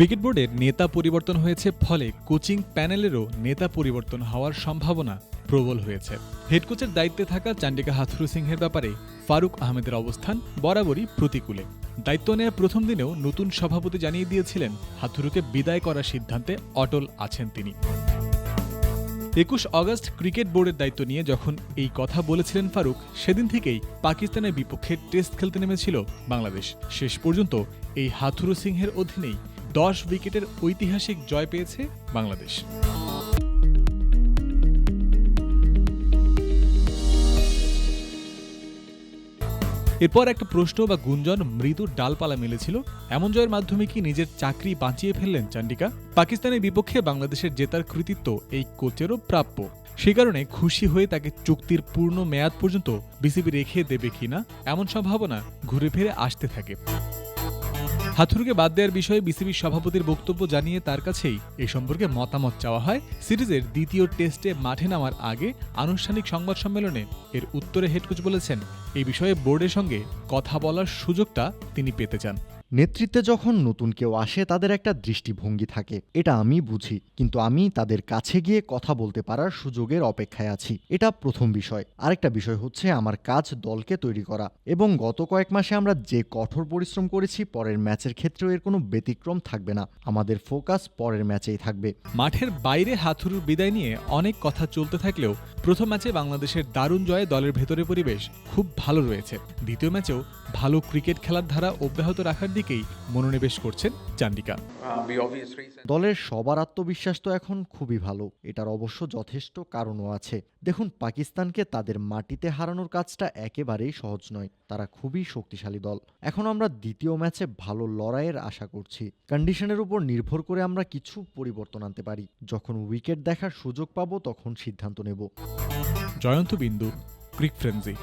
Cricket বোর্ডের নেতা পরিবর্তন হয়েছে ফলে কোচিং প্যানেলেরও নেতা পরিবর্তন হওয়ার সম্ভাবনা প্রবল হয়েছে। হেড কোচের দায়িত্বে থাকা চান্ডিকা হাথুরু সিংহের ব্যাপারে ফারুক আহমেদের অবস্থান বরাবরই প্রতিকূলে। দায়িত্ব নেওয়ার প্রথম দিনেও নতুন সভাপতি জানিয়ে দিয়েছিলেন, হাথুরুকে বিদায় করার সিদ্ধান্তে অটল আছেন তিনি। একুশ অগস্ট ক্রিকেট বোর্ডের দায়িত্ব নিয়ে যখন এই কথা বলেছিলেন ফারুক, সেদিন থেকেই পাকিস্তানের বিপক্ষে টেস্ট খেলতে নেমেছিল বাংলাদেশ। শেষ পর্যন্ত এই হাথুরু সিংহের অধীনেই দশ উইকেটের ঐতিহাসিক জয় পেয়েছে বাংলাদেশ। এরপর একটা প্রশ্ন বা গুঞ্জন মৃদু ডালপালা মেলেছিল। এমন জয়ের মাধ্যমে কি নিজের চাকরি বাঁচিয়ে ফেললেন চান্ডিকা? পাকিস্তানের বিপক্ষে বাংলাদেশের জেতার কৃতিত্ব এই কোচেরও প্রাপ্য। সে কারণে খুশি হয়ে তাকে চুক্তির পূর্ণ মেয়াদ পর্যন্ত বিসিবি রেখে দেবে কিনা, এমন সম্ভাবনা ঘুরে ফিরে আসতে থাকে। হাথুরুকে বাদ দেওয়ার বিষয়ে বিসিবির সভাপতির বক্তব্য জানিয়ে তার কাছেই এ সম্পর্কে মতামত চাওয়া হয়। সিরিজের দ্বিতীয় টেস্টে মাঠে নামার আগে আনুষ্ঠানিক সংবাদ সম্মেলনে এর উত্তরে হেডকোচ বলেছেন এই বিষয়ে বোর্ডের সঙ্গে কথা বলার সুযোগটা তিনি পেতে চান। নেতৃত্বে যখন নতুন কেউ আসে, তাদের একটা দৃষ্টিভঙ্গি থাকে। এটা আমি বুঝি, কিন্তু আমি তাদের কাছে গিয়ে কথা বলতে পারার সুযোগের অপেক্ষায় আছি। এটা প্রথম বিষয়। আরেকটা বিষয় হচ্ছে আমার কাজ দলকে তৈরি করা। এবং গত কয়েক মাসে আমরা যে কঠোর পরিশ্রম করেছি, পরের ম্যাচের ক্ষেত্রেও এর কোনো ব্যতিক্রম থাকবে না। আমাদের ফোকাস পরের ম্যাচেই থাকবে। মাঠের বাইরে হাথুরুর বিদায় নিয়ে অনেক কথা চলতে থাকলেও প্রথম ম্যাচে বাংলাদেশের দারুণ জয়ে দলের ভেতরে পরিবেশ খুব ভালো রয়েছে। দ্বিতীয় ম্যাচেও ভালো ক্রিকেট খেলার ধারা অব্যাহত রাখার দিকেই মনোনিবেশ করছেন চান্ডিকা. দলের সবার আত্মবিশ্বাস তো এখন খুবই ভালো, এটার অবশ্য যথেষ্ট কারণও আছে। দেখুন, পাকিস্তানকে তাদের মাটিতে হারানোর কাজটা একেবারেই সহজ নয়, তারা খুবই শক্তিশালী দল। এখন আমরা দ্বিতীয় ম্যাচে ভালো লড়াইয়ের আশা করছি। কন্ডিশনের উপর নির্ভর করে আমরা কিছু পরিবর্তন আনতে পারি। যখন উইকেট দেখার সুযোগ পাবো, তখন সিদ্ধান্ত নেব। জয়ন্ত বিন্দু ক্রিক ফ্রেন্সি